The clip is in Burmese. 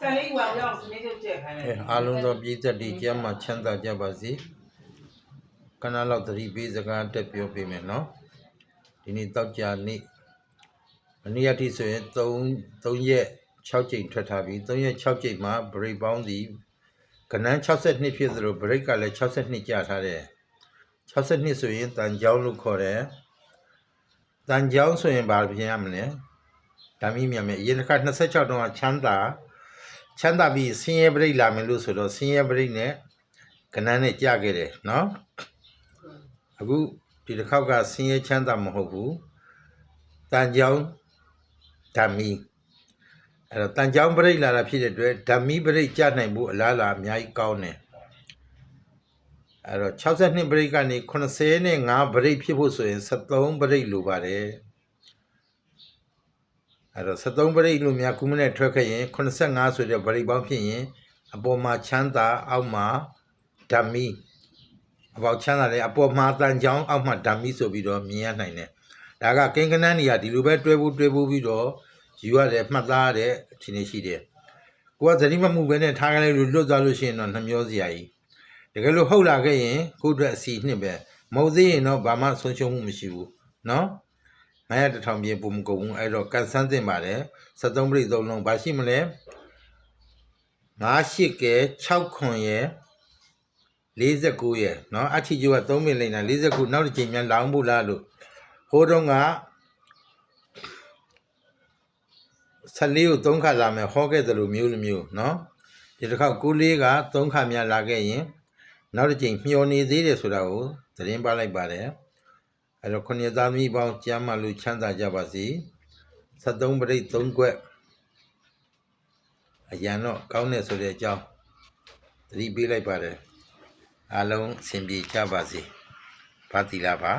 ဆန်လေးဝအောင်ရောက်စနေချုပ်ချက်ခိုင်းတယ်အဲအားလုံးသောပြည်သက်တွေကျမ်းမှာချမ်းသာကြပါစေခဏလောက်သတိပေးစကားတက်ပြောပေးမယ်နော်ဒီနေ့တောက်ကြနေ့အနည်းအထိဆိုရင်3 3ရက်6ကြိမ်ထွက်ထားပြီ3ရက်6ကြိမ်မှာ break ပေါင်းစီကနန်း62ဖြစ်သလို break ကလည်း62ကြာထားတယ်62ဆိုရင်တန်ကြောင်းလို့ခေါ်တယ်တန်ကြောင်းဆိုရင်ဘာပြင်ရမလဲဒါမိမြန်မယ်အရင်တစ်ခါ26တုန်းကချမ်းသာ ချမ်းသာပြီးဆင်းရဲပရိတ်လာမယ်လို့ဆိုတော့ဆင်းရဲပရိတ်နဲ့ကနန်းနဲ့ကြာခဲ့တယ်နော်အခုဒီတစ်ခေါက်ကဆင်းရဲချမ်းသာမဟုတ်ဘူးတန်ကြောင်းဓာမီအဲ့တော့တန်ကြောင်းပရိတ်လာတာဖြစ်တဲ့အတွက်ဓာမီပရိတ်ကြာနိုင်ဖို့အလားအလာအများကြီးကောင်းတယ်အဲ့တော့62ပရိတ်ကနေ85ပရိတ်ဖြစ်ဖို့ဆိုရင်73ပရိတ်လိုပါတယ် အဲ့တော့73ပရိလူများကုမနဲ့ထွက်ခဲ့ရင်85ဆိုတဲ့ပရိပေါင်းဖြစ်ရင်အပေါ်မှာချမ်းသာအောက်မှာဓမ္မီအပေါ်ချမ်းသာလေအပေါ်မှာတန်ချောင်းအောက်မှာဓမ္မီဆိုပြီးတော့မြင်ရနိုင်တယ်ဒါကကိန်းကနန်းတွေကဒီလိုပဲတွဲဖို့တွဲဖို့ပြီးတော့ယူရတယ်မှတ်သားရတဲ့အခြေအနေရှိတယ်ကိုကသတိမမှုပဲနဲ့ထားကလေးလိုလွတ်သွားလို့ရှိရင်တော့နှမျောစရာကြီးတကယ်လို့ဟုတ်လာခဲ့ရင်ကိုယ့်အတွက်အစီနှစ်ပဲမဟုတ်သေးရင်တော့ဘာမှဆုံးရှုံးမှုမရှိဘူးနော် 900တစ်ထောင်ပြည့်ပုံမကုန်ဘူးအဲ့တော့ကန်ဆန်းတင်ပါတယ်73ပြည့်သုံးလုံးဘာရှိမလဲ98ကဲ6ခွန်ရယ်49ရယ်เนาะအချီကျိုးက3မိလိမ့်တာ49နောက်တစ်ချိန်မြန်လောင်းဖို့လားလို့ဟိုးတော့က14ကို3ခါလာမယ်ဟောခဲ့တယ်လို့မျိုးလိုမျိုးเนาะဒီတစ်ခေါက်ကိုလေးက3ခါမြန်လာခဲ့ရင် နောက်တစ်ကြိမ်မျောနေသေးတယ်ဆိုတာကိုသတင်းပါလိုက်ပါတယ် အဲ့တော့ခုနှစ်သားသမီးပေါင်းကျမ်းမာလို့ချမ်းသာကြပါစေ73ပရိတ်3ခွက်အရန်တော့ကောင်းတယ်ဆိုတဲ့အကြောင်းသတိပေးလိုက်ပါတယ်အားလုံးအဆင်ပြေကြပါစေဘာတိလာပါ